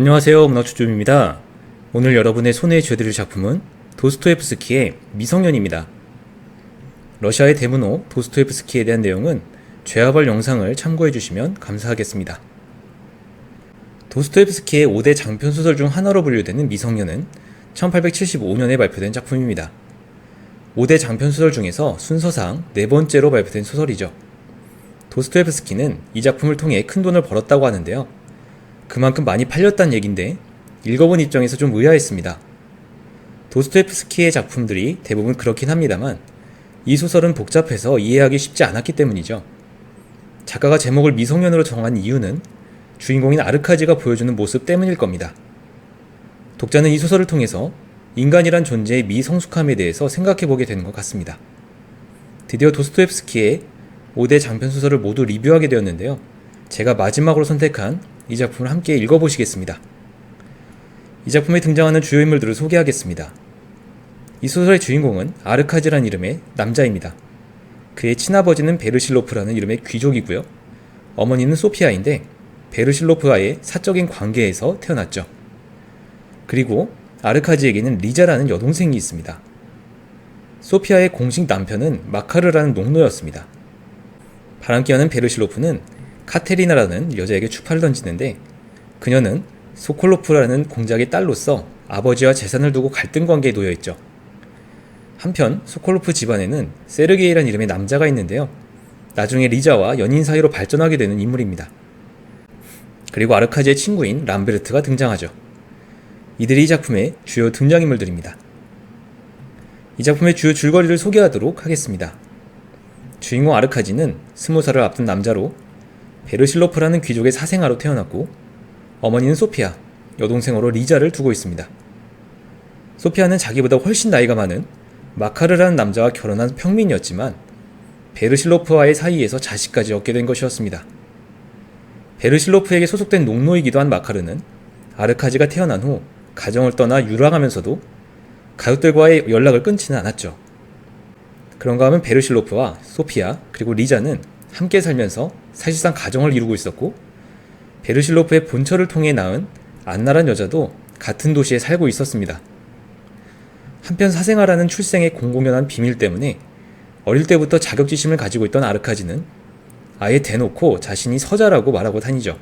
안녕하세요. 문화추좀입니다. 오늘 여러분의 손에 쥐어드릴 작품은 도스토옙스키의 미성년입니다. 러시아의 대문호 도스토옙스키에 대한 내용은 죄와벌 영상을 참고해 주시면 감사하겠습니다. 도스토옙스키의 5대 장편 소설 중 하나로 분류되는 미성년은 1875년에 발표된 작품입니다. 5대 장편 소설 중에서 순서상 네 번째로 발표된 소설이죠. 도스토옙스키는 이 작품을 통해 큰 돈을 벌었다고 하는데요. 그만큼 많이 팔렸다는 얘긴데 읽어본 입장에서 좀 의아했습니다. 도스토옙스키의 작품들이 대부분 그렇긴 합니다만 이 소설은 복잡해서 이해하기 쉽지 않았기 때문이죠. 작가가 제목을 미성년으로 정한 이유는 주인공인 아르카지가 보여주는 모습 때문일 겁니다. 독자는 이 소설을 통해서 인간이란 존재의 미성숙함에 대해서 생각해 보게 되는 것 같습니다. 드디어 도스토옙스키의 5대 장편 소설을 모두 리뷰하게 되었는데요. 제가 마지막으로 선택한 이 작품을 함께 읽어보시겠습니다. 이 작품에 등장하는 주요 인물들을 소개하겠습니다. 이 소설의 주인공은 아르카지란 이름의 남자입니다. 그의 친아버지는 베르실로프라는 이름의 귀족이고요. 어머니는 소피아인데 베르실로프와의 사적인 관계에서 태어났죠. 그리고 아르카지에게는 리자라는 여동생이 있습니다. 소피아의 공식 남편은 마카르라는 농노였습니다. 바람기하는 베르실로프는 카테리나라는 여자에게 추파를 던지는데 그녀는 소콜로프라는 공작의 딸로서 아버지와 재산을 두고 갈등 관계에 놓여 있죠. 한편 소콜로프 집안에는 세르게이란 이름의 남자가 있는데요. 나중에 리자와 연인 사이로 발전하게 되는 인물입니다. 그리고 아르카지의 친구인 람베르트가 등장하죠. 이들이 이 작품의 주요 등장인물들입니다. 이 작품의 주요 줄거리를 소개하도록 하겠습니다. 주인공 아르카지는 스무 살을 앞둔 남자로 베르실로프라는 귀족의 사생아로 태어났고 어머니는 소피아, 여동생으로 리자를 두고 있습니다. 소피아는 자기보다 훨씬 나이가 많은 마카르라는 남자와 결혼한 평민이었지만 베르실로프와의 사이에서 자식까지 얻게 된 것이었습니다. 베르실로프에게 소속된 농노이기도 한 마카르는 아르카지가 태어난 후 가정을 떠나 유랑하면서도 가족들과의 연락을 끊지는 않았죠. 그런가 하면 베르실로프와 소피아 그리고 리자는 함께 살면서 사실상 가정을 이루고 있었고 베르실로프의 본처를 통해 낳은 안나란 여자도 같은 도시에 살고 있었습니다. 한편 사생아라는 출생의 공공연한 비밀 때문에 어릴 때부터 자격지심을 가지고 있던 아르카지는 아예 대놓고 자신이 서자라고 말하고 다니죠.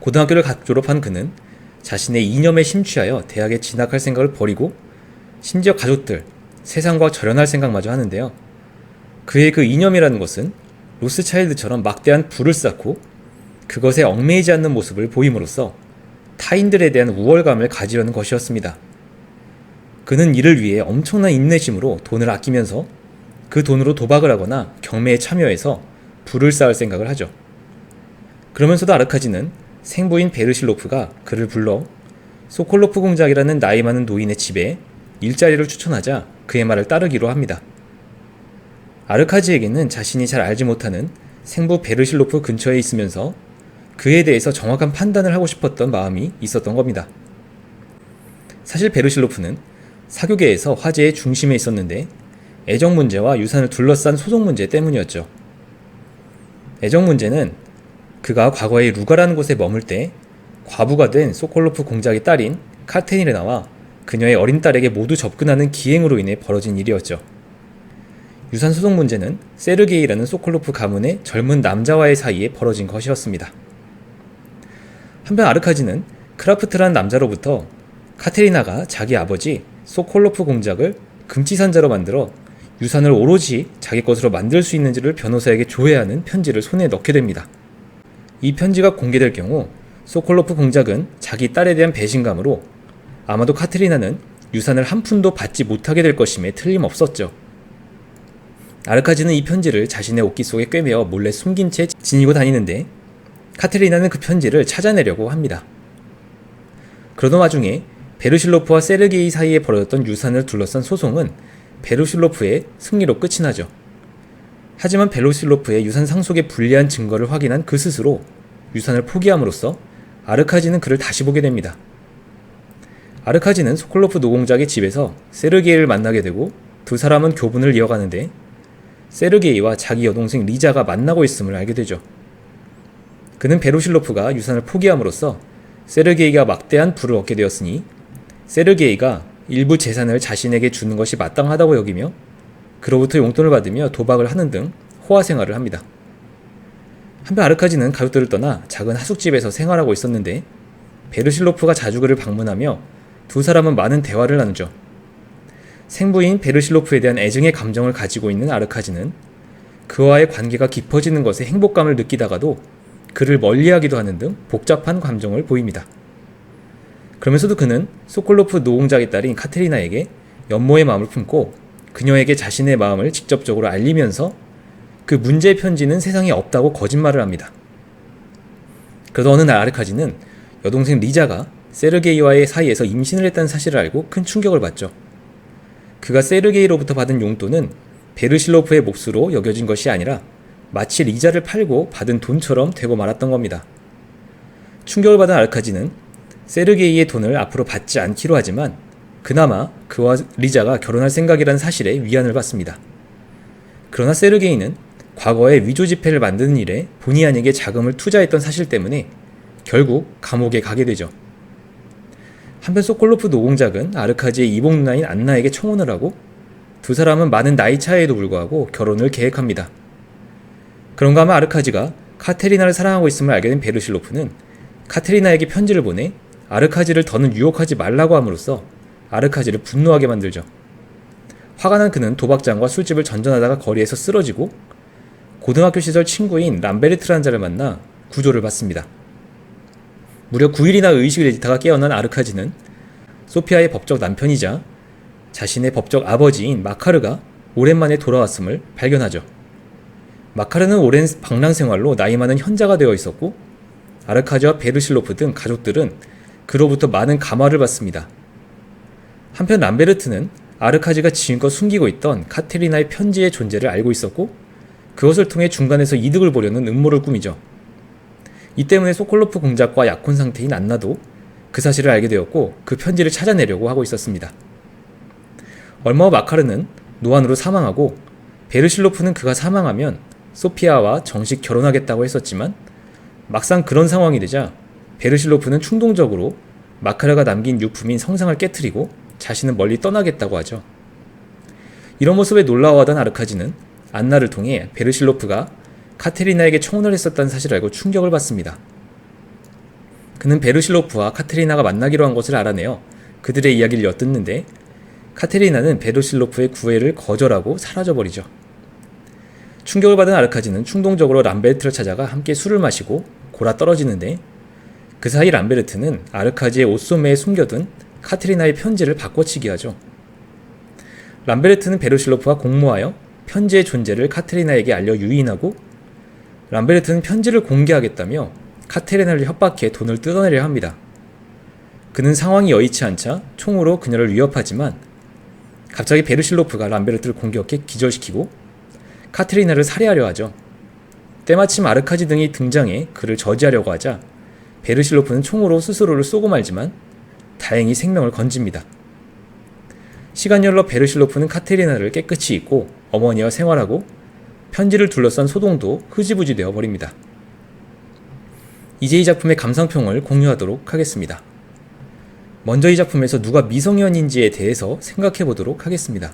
고등학교를 졸업한 그는 자신의 이념에 심취하여 대학에 진학할 생각을 버리고 심지어 가족들, 세상과 절연할 생각마저 하는데요. 그의 그 이념이라는 것은 로스차일드처럼 막대한 불을 쌓고 그것에 얽매이지 않는 모습을 보임으로써 타인들에 대한 우월감을 가지려는 것이었습니다. 그는 이를 위해 엄청난 인내심으로 돈을 아끼면서 그 돈으로 도박을 하거나 경매에 참여해서 불을 쌓을 생각을 하죠. 그러면서도 아르카지는 생부인 베르실로프가 그를 불러 소콜로프 공작이라는 나이 많은 노인의 집에 일자리를 추천하자 그의 말을 따르기로 합니다. 아르카지에게는 자신이 잘 알지 못하는 생부 베르실로프 근처에 있으면서 그에 대해서 정확한 판단을 하고 싶었던 마음이 있었던 겁니다. 사실 베르실로프는 사교계에서 화제의 중심에 있었는데 애정 문제와 유산을 둘러싼 소송 문제 때문이었죠. 애정 문제는 그가 과거에 루가라는 곳에 머물 때 과부가 된 소콜로프 공작의 딸인 카테니르나와 그녀의 어린 딸에게 모두 접근하는 기행으로 인해 벌어진 일이었죠. 유산 소송 문제는 세르게이라는 소콜로프 가문의 젊은 남자와의 사이에 벌어진 것이었습니다. 한편 아르카지는 크라프트라는 남자로부터 카테리나가 자기 아버지 소콜로프 공작을 금치산자로 만들어 유산을 오로지 자기 것으로 만들 수 있는지를 변호사에게 조회하는 편지를 손에 넣게 됩니다. 이 편지가 공개될 경우 소콜로프 공작은 자기 딸에 대한 배신감으로 아마도 카테리나는 유산을 한 푼도 받지 못하게 될 것임에 틀림없었죠. 아르카지는 이 편지를 자신의 옷깃 속에 꿰매어 몰래 숨긴 채 지니고 다니는데 카테리나는 그 편지를 찾아내려고 합니다. 그러던 와중에 베르실로프와 세르게이 사이에 벌어졌던 유산을 둘러싼 소송은 베르실로프의 승리로 끝이 나죠. 하지만 베르실로프의 유산 상속에 불리한 증거를 확인한 그 스스로 유산을 포기함으로써 아르카지는 그를 다시 보게 됩니다. 아르카지는 소콜로프 노공작의 집에서 세르게이를 만나게 되고 두 사람은 교분을 이어가는데 세르게이와 자기 여동생 리자가 만나고 있음을 알게 되죠. 그는 베로실로프가 유산을 포기함으로써 세르게이가 막대한 부를 얻게 되었으니 세르게이가 일부 재산을 자신에게 주는 것이 마땅하다고 여기며 그로부터 용돈을 받으며 도박을 하는 등 호화 생활을 합니다. 한편 아르카지는 가족들을 떠나 작은 하숙집에서 생활하고 있었는데 베르실로프가 자주 그를 방문하며 두 사람은 많은 대화를 나누죠. 생부인 베르실로프에 대한 애증의 감정을 가지고 있는 아르카지는 그와의 관계가 깊어지는 것에 행복감을 느끼다가도 그를 멀리하기도 하는 등 복잡한 감정을 보입니다. 그러면서도 그는 소콜로프 노공작의 딸인 카테리나에게 연모의 마음을 품고 그녀에게 자신의 마음을 직접적으로 알리면서 그 문제의 편지는 세상에 없다고 거짓말을 합니다. 그러다 어느 날 아르카지는 여동생 리자가 세르게이와의 사이에서 임신을 했다는 사실을 알고 큰 충격을 받죠. 그가 세르게이로부터 받은 용돈은 베르실로프의 몫으로 여겨진 것이 아니라 마치 리자를 팔고 받은 돈처럼 되고 말았던 겁니다. 충격을 받은 아르카지는 세르게이의 돈을 앞으로 받지 않기로 하지만 그나마 그와 리자가 결혼할 생각이라는 사실에 위안을 받습니다. 그러나 세르게이는 과거에 위조 지폐를 만드는 일에 본의 아니게 자금을 투자했던 사실 때문에 결국 감옥에 가게 되죠. 한편 소콜로프 노공작은 아르카지의 이복 누나인 안나에게 청혼을 하고 두 사람은 많은 나이 차이에도 불구하고 결혼을 계획합니다. 그런가 하면 아르카지가 카테리나를 사랑하고 있음을 알게 된 베르실로프는 카테리나에게 편지를 보내 아르카지를 더는 유혹하지 말라고 함으로써 아르카지를 분노하게 만들죠. 화가 난 그는 도박장과 술집을 전전하다가 거리에서 쓰러지고 고등학교 시절 친구인 람베르트라는 자를 만나 구조를 받습니다. 무려 9일이나 의식을 잃다가 깨어난 아르카지는 소피아의 법적 남편이자 자신의 법적 아버지인 마카르가 오랜만에 돌아왔음을 발견하죠. 마카르는 오랜 방랑 생활로 나이 많은 현자가 되어 있었고 아르카지와 베르실로프 등 가족들은 그로부터 많은 감화를 받습니다. 한편 람베르트는 아르카지가 지금껏 숨기고 있던 카테리나의 편지의 존재를 알고 있었고 그것을 통해 중간에서 이득을 보려는 음모를 꾸미죠. 이 때문에 소콜로프 공작과 약혼 상태인 안나도 그 사실을 알게 되었고 그 편지를 찾아내려고 하고 있었습니다. 얼마 후 마카르는 노안으로 사망하고 베르실로프는 그가 사망하면 소피아와 정식 결혼하겠다고 했었지만 막상 그런 상황이 되자 베르실로프는 충동적으로 마카르가 남긴 유품인 성상을 깨뜨리고 자신은 멀리 떠나겠다고 하죠. 이런 모습에 놀라워하던 아르카지는 안나를 통해 베르실로프가 카테리나에게 청혼을 했었다는 사실을 알고 충격을 받습니다. 그는 베르실로프와 카테리나가 만나기로 한 것을 알아내어 그들의 이야기를 엿듣는데 카테리나는 베르실로프의 구애를 거절하고 사라져버리죠. 충격을 받은 아르카지는 충동적으로 람베르트를 찾아가 함께 술을 마시고 골아 떨어지는데 그 사이 람베르트는 아르카지의 옷소매에 숨겨둔 카테리나의 편지를 바꿔치기 하죠. 람베르트는 베르실로프와 공모하여 편지의 존재를 카테리나에게 알려 유인하고 람베르트는 편지를 공개하겠다며 카테리나를 협박해 돈을 뜯어내려 합니다. 그는 상황이 여의치 않자 총으로 그녀를 위협하지만 갑자기 베르실로프가 람베르트를 공격해 기절시키고 카테리나를 살해하려 하죠. 때마침 아르카지 등이 등장해 그를 저지하려고 하자 베르실로프는 총으로 스스로를 쏘고 말지만 다행히 생명을 건집니다. 시간이 흘러 베르실로프는 카테리나를 깨끗이 잊고 어머니와 생활하고 편지를 둘러싼 소동도 흐지부지 되어 버립니다. 이제 이 작품의 감상평을 공유하도록 하겠습니다. 먼저 이 작품에서 누가 미성년인지에 대해서 생각해 보도록 하겠습니다.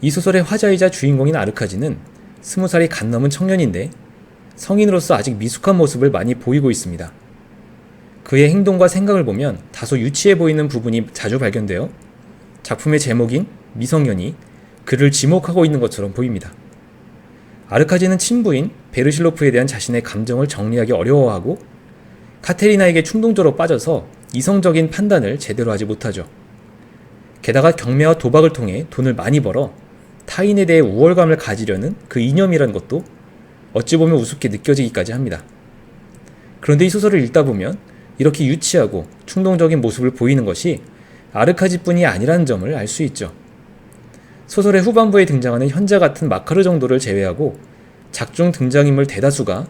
이 소설의 화자이자 주인공인 아르카지는 스무 살이 갓 넘은 청년인데 성인으로서 아직 미숙한 모습을 많이 보이고 있습니다. 그의 행동과 생각을 보면 다소 유치해 보이는 부분이 자주 발견되어 작품의 제목인 미성년이 그를 지목하고 있는 것처럼 보입니다. 아르카지는 친부인 베르실로프에 대한 자신의 감정을 정리하기 어려워하고 카테리나에게 충동적으로 빠져서 이성적인 판단을 제대로 하지 못하죠. 게다가 경매와 도박을 통해 돈을 많이 벌어 타인에 대해 우월감을 가지려는 그 이념이란 것도 어찌 보면 우습게 느껴지기까지 합니다. 그런데 이 소설을 읽다 보면 이렇게 유치하고 충동적인 모습을 보이는 것이 아르카지뿐이 아니라는 점을 알 수 있죠. 소설의 후반부에 등장하는 현자 같은 마카르 정도를 제외하고 작중 등장인물 대다수가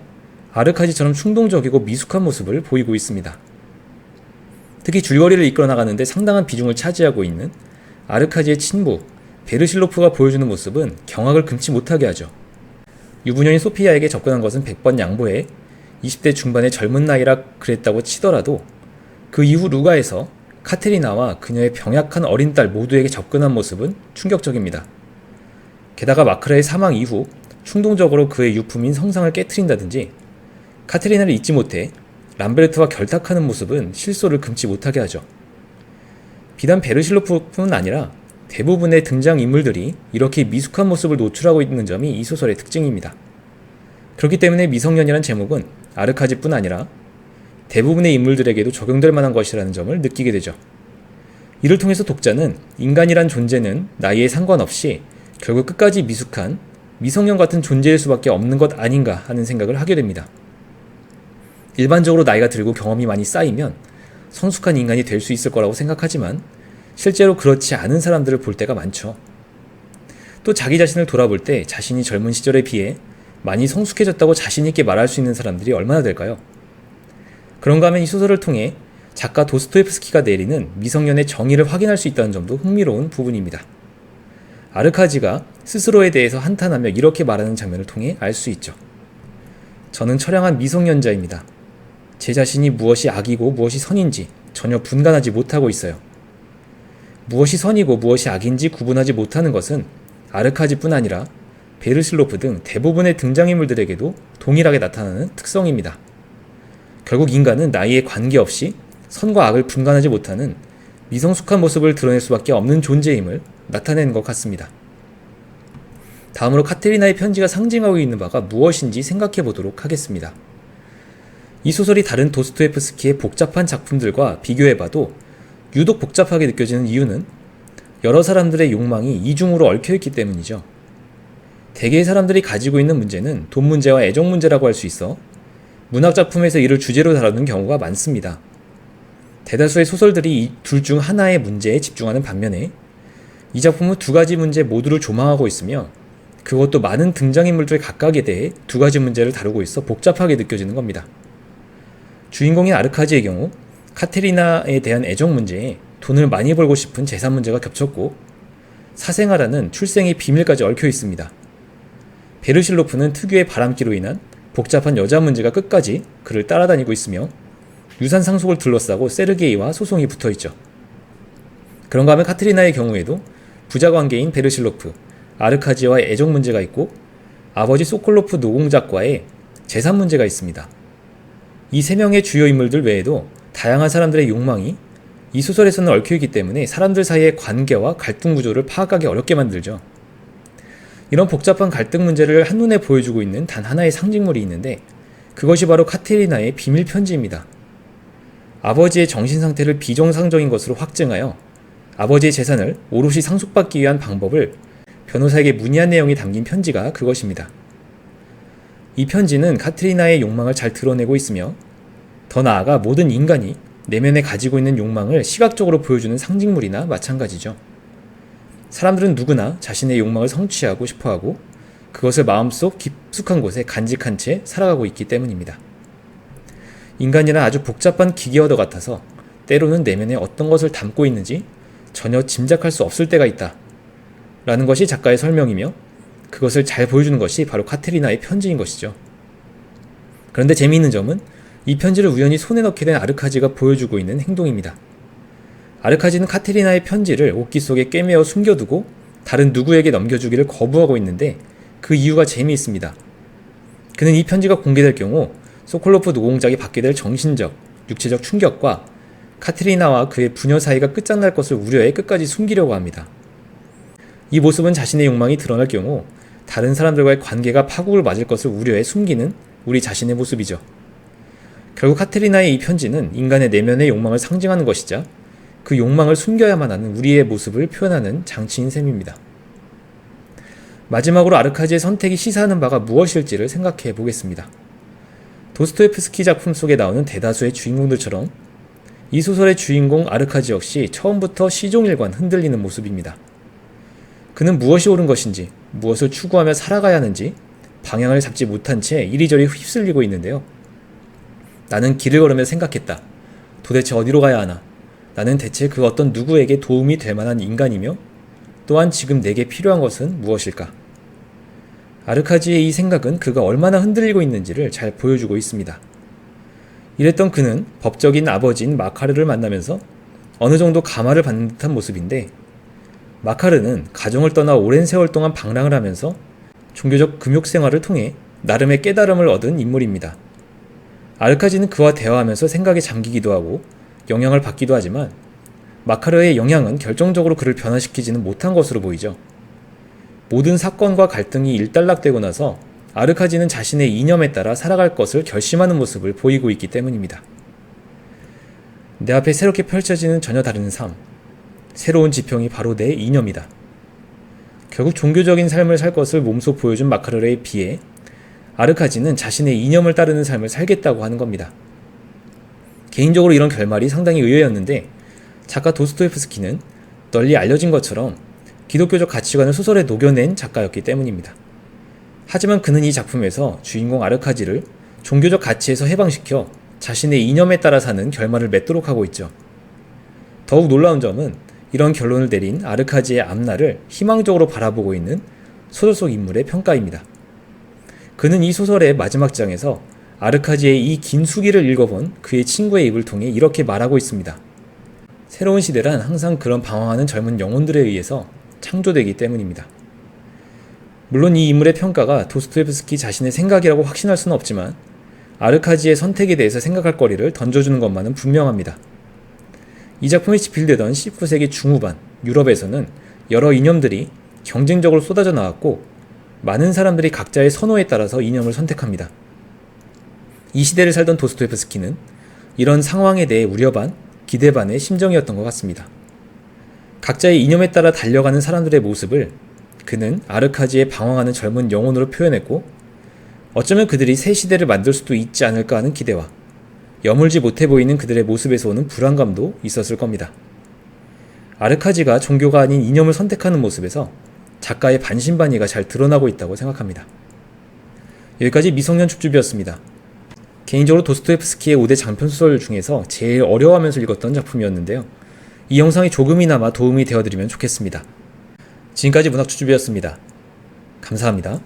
아르카지처럼 충동적이고 미숙한 모습을 보이고 있습니다. 특히 줄거리를 이끌어 나가는데 상당한 비중을 차지하고 있는 아르카지의 친부 베르실로프가 보여주는 모습은 경악을 금치 못하게 하죠. 유부녀인 소피아에게 접근한 것은 100번 양보해 20대 중반의 젊은 나이라 그랬다고 치더라도 그 이후 루가에서 카테리나와 그녀의 병약한 어린 딸 모두에게 접근한 모습은 충격적입니다. 게다가 마크라의 사망 이후 충동적으로 그의 유품인 성상을 깨뜨린다든지 카테리나를 잊지 못해 람베르트와 결탁하는 모습은 실소를 금치 못하게 하죠. 비단 베르실로프뿐 아니라 대부분의 등장 인물들이 이렇게 미숙한 모습을 노출하고 있는 점이 이 소설의 특징입니다. 그렇기 때문에 미성년이란 제목은 아르카지뿐 아니라 대부분의 인물들에게도 적용될 만한 것이라는 점을 느끼게 되죠. 이를 통해서 독자는 인간이란 존재는 나이에 상관없이 결국 끝까지 미숙한 미성년 같은 존재일 수밖에 없는 것 아닌가 하는 생각을 하게 됩니다. 일반적으로 나이가 들고 경험이 많이 쌓이면 성숙한 인간이 될 수 있을 거라고 생각하지만 실제로 그렇지 않은 사람들을 볼 때가 많죠. 또 자기 자신을 돌아볼 때 자신이 젊은 시절에 비해 많이 성숙해졌다고 자신있게 말할 수 있는 사람들이 얼마나 될까요? 그런가 하면 이 소설을 통해 작가 도스토옙스키가 내리는 미성년의 정의를 확인할 수 있다는 점도 흥미로운 부분입니다. 아르카지가 스스로에 대해서 한탄하며 이렇게 말하는 장면을 통해 알 수 있죠. 저는 처량한 미성년자입니다. 제 자신이 무엇이 악이고 무엇이 선인지 전혀 분간하지 못하고 있어요. 무엇이 선이고 무엇이 악인지 구분하지 못하는 것은 아르카지뿐 아니라 베르실로프 등 대부분의 등장인물들에게도 동일하게 나타나는 특성입니다. 결국 인간은 나이에 관계없이 선과 악을 분간하지 못하는 미성숙한 모습을 드러낼 수밖에 없는 존재임을 나타내는 것 같습니다. 다음으로 카테리나의 편지가 상징하고 있는 바가 무엇인지 생각해 보도록 하겠습니다. 이 소설이 다른 도스토옙스키의 복잡한 작품들과 비교해 봐도 유독 복잡하게 느껴지는 이유는 여러 사람들의 욕망이 이중으로 얽혀 있기 때문이죠. 대개의 사람들이 가지고 있는 문제는 돈 문제와 애정 문제라고 할 수 있어 문학 작품에서 이를 주제로 다루는 경우가 많습니다. 대다수의 소설들이 이 둘 중 하나의 문제에 집중하는 반면에 이 작품은 두 가지 문제 모두를 조망하고 있으며 그것도 많은 등장인물들 각각에 대해 두 가지 문제를 다루고 있어 복잡하게 느껴지는 겁니다. 주인공인 아르카지의 경우 카테리나에 대한 애정 문제에 돈을 많이 벌고 싶은 재산 문제가 겹쳤고 사생아라는 출생의 비밀까지 얽혀 있습니다. 베르실로프는 특유의 바람기로 인한 복잡한 여자 문제가 끝까지 그를 따라다니고 있으며 유산 상속을 둘러싸고 세르게이와 소송이 붙어 있죠. 그런가 하면 카트리나의 경우에도 부자 관계인 베르실로프, 아르카지와의 애정 문제가 있고 아버지 소콜로프 노공작과의 재산 문제가 있습니다. 이 세 명의 주요 인물들 외에도 다양한 사람들의 욕망이 이 소설에서는 얽혀있기 때문에 사람들 사이의 관계와 갈등 구조를 파악하기 어렵게 만들죠. 이런 복잡한 갈등 문제를 한눈에 보여주고 있는 단 하나의 상징물이 있는데 그것이 바로 카테리나의 비밀 편지입니다. 아버지의 정신 상태를 비정상적인 것으로 확증하여 아버지의 재산을 오롯이 상속받기 위한 방법을 변호사에게 문의한 내용이 담긴 편지가 그것입니다. 이 편지는 카트리나의 욕망을 잘 드러내고 있으며 더 나아가 모든 인간이 내면에 가지고 있는 욕망을 시각적으로 보여주는 상징물이나 마찬가지죠. 사람들은 누구나 자신의 욕망을 성취하고 싶어 하고 그것을 마음속 깊숙한 곳에 간직한 채 살아가고 있기 때문입니다. 인간이란 아주 복잡한 기계와도 같아서 때로는 내면에 어떤 것을 담고 있는지 전혀 짐작할 수 없을 때가 있다. 라는 것이 작가의 설명이며 그것을 잘 보여주는 것이 바로 카테리나의 편지인 것이죠. 그런데 재미있는 점은 이 편지를 우연히 손에 넣게 된 아르카지가 보여주고 있는 행동입니다. 아르카지는 카테리나의 편지를 옷기 속에 꿰매어 숨겨두고 다른 누구에게 넘겨주기를 거부하고 있는데 그 이유가 재미있습니다. 그는 이 편지가 공개될 경우 소콜로프 노공작이 받게 될 정신적, 육체적 충격과 카트리나와 그의 부녀 사이가 끝장날 것을 우려해 끝까지 숨기려고 합니다. 이 모습은 자신의 욕망이 드러날 경우 다른 사람들과의 관계가 파국을 맞을 것을 우려해 숨기는 우리 자신의 모습이죠. 결국 카트리나의 이 편지는 인간의 내면의 욕망을 상징하는 것이자 그 욕망을 숨겨야만 하는 우리의 모습을 표현하는 장치인 셈입니다. 마지막으로 아르카지의 선택이 시사하는 바가 무엇일지를 생각해 보겠습니다. 도스토옙스키 작품 속에 나오는 대다수의 주인공들처럼 이 소설의 주인공 아르카지 역시 처음부터 시종일관 흔들리는 모습입니다. 그는 무엇이 옳은 것인지, 무엇을 추구하며 살아가야 하는지 방향을 잡지 못한 채 이리저리 휩쓸리고 있는데요. 나는 길을 걸으며 생각했다. 도대체 어디로 가야 하나? 나는 대체 그 어떤 누구에게 도움이 될 만한 인간이며 또한 지금 내게 필요한 것은 무엇일까? 아르카지의 이 생각은 그가 얼마나 흔들리고 있는지를 잘 보여주고 있습니다. 이랬던 그는 법적인 아버지인 마카르를 만나면서 어느 정도 감화를 받는 듯한 모습인데 마카르는 가정을 떠나 오랜 세월 동안 방랑을 하면서 종교적 금욕 생활을 통해 나름의 깨달음을 얻은 인물입니다. 아르카지는 그와 대화하면서 생각에 잠기기도 하고 영향을 받기도 하지만 마카르의 영향은 결정적으로 그를 변화시키지는 못한 것으로 보이죠. 모든 사건과 갈등이 일단락되고 나서 아르카지는 자신의 이념에 따라 살아갈 것을 결심하는 모습을 보이고 있기 때문입니다. 내 앞에 새롭게 펼쳐지는 전혀 다른 삶, 새로운 지평이 바로 내 이념이다. 결국 종교적인 삶을 살 것을 몸소 보여준 마카르에 비해 아르카지는 자신의 이념을 따르는 삶을 살겠다고 하는 겁니다. 개인적으로 이런 결말이 상당히 의외였는데 작가 도스토옙스키는 널리 알려진 것처럼 기독교적 가치관을 소설에 녹여낸 작가였기 때문입니다. 하지만 그는 이 작품에서 주인공 아르카지를 종교적 가치에서 해방시켜 자신의 이념에 따라 사는 결말을 맺도록 하고 있죠. 더욱 놀라운 점은 이런 결론을 내린 아르카지의 앞날을 희망적으로 바라보고 있는 소설 속 인물의 평가입니다. 그는 이 소설의 마지막 장에서 아르카지의 이 긴 수기를 읽어본 그의 친구의 입을 통해 이렇게 말하고 있습니다. 새로운 시대란 항상 그런 방황하는 젊은 영혼들에 의해서 창조되기 때문입니다. 물론 이 인물의 평가가 도스토옙스키 자신의 생각이라고 확신할 수는 없지만 아르카지의 선택에 대해서 생각할 거리를 던져주는 것만은 분명합니다. 이 작품이 집필되던 19세기 중후반 유럽에서는 여러 이념들이 경쟁적으로 쏟아져 나왔고 많은 사람들이 각자의 선호에 따라서 이념을 선택합니다. 이 시대를 살던 도스토옙스키는 이런 상황에 대해 우려 반, 기대 반의 심정이었던 것 같습니다. 각자의 이념에 따라 달려가는 사람들의 모습을 그는 아르카지의 방황하는 젊은 영혼으로 표현했고 어쩌면 그들이 새 시대를 만들 수도 있지 않을까 하는 기대와 여물지 못해 보이는 그들의 모습에서 오는 불안감도 있었을 겁니다. 아르카지가 종교가 아닌 이념을 선택하는 모습에서 작가의 반신반의가 잘 드러나고 있다고 생각합니다. 여기까지 미성년 줍줍이었습니다. 개인적으로 도스토옙스키의 5대 장편 소설 중에서 제일 어려워하면서 읽었던 작품이었는데요. 이 영상이 조금이나마 도움이 되어드리면 좋겠습니다. 지금까지 문학주주비였습니다. 감사합니다.